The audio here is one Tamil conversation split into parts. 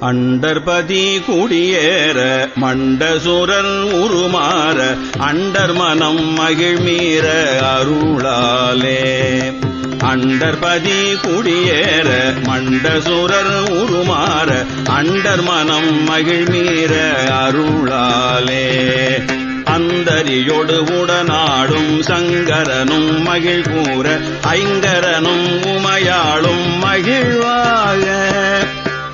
அண்டர்பதி குடியேற மண்டசுரர் உருமாற அண்டர் மனம் மகிழ்மீற அருளாலே. அண்டர்பதி குடியேற மண்டசுரர் உருமாற அண்டர் மனம் மகிழ்மீற அருளாலே. அந்தரியோடு உடனாடும் சங்கரனும் மகிழ்கூற ஐங்கரனும் உமையாளும் மகிழ்வாக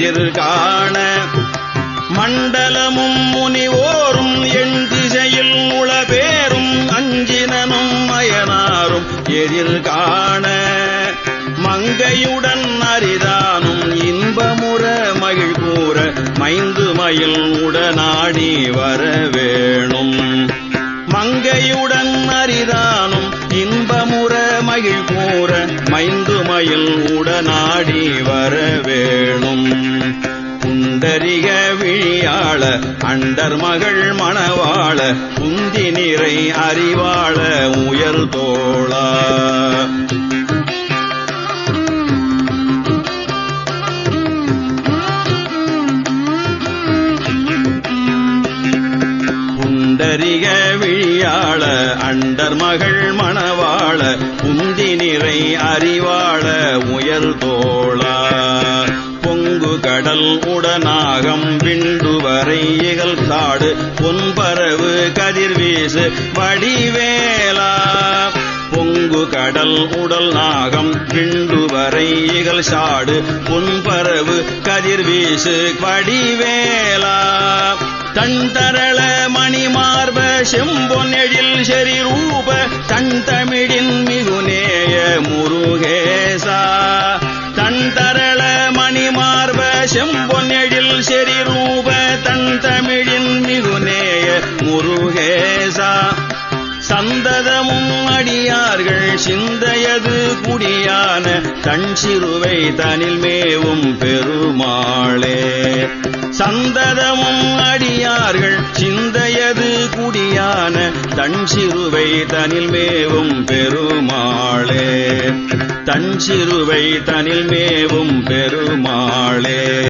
மயனாரும் எதிர்காண மண்டலமும் முனிவோரும் எண் திசையில் உளபேரும் அஞ்சினனும் மயனாரும் எதிர்காண மங்கையுடன் அரிதானும் இன்பமுற மகிழ் கூற மைந்து மயில் உடனாடி வர வேணும் மங்கையுடன் அரிதானும் இன்பமுற மகிழ் கூற மைந்துமயில் உடனாடி வர வேணும் புண்டரிக விழியாள அண்டர் மகள் மணவாள குந்தி நிறை அறிவாள உயர் தோளா விழியாள அண்டர் மகள் மணவாள குந்தி நிறை அறிவாள உயர் தோளா. பொங்கு கடல் உடனாகம் விண்டு வரை இகல் சாடு பொன்பரவு கதிர்வீசு வடிவேலா. பொங்கு கடல் உடல் நாகம் கிண்டு வரை இகல் சாடு பொன்பரவு கதிர்வீசு படிவேலா தன் தரள மணிமார்ப செம்பொன்னெழில் செரிரூப தன் தமிழின் மிகுநேய முருகேசா. தன் தரள மணிமார்ப செம்பொன்னெழில் செரிரூப சந்ததமும் அடியார்கள் சிந்தையது குடியான தன் சிறுவை தனில் மேவும் பெருமாளே. சந்ததமும் அடியார்கள் சிந்தையது குடியான தன் சிறுவை தனில் மேவும் பெருமாளே. தன் சிறுவை தனில் மேவும் பெருமாளே.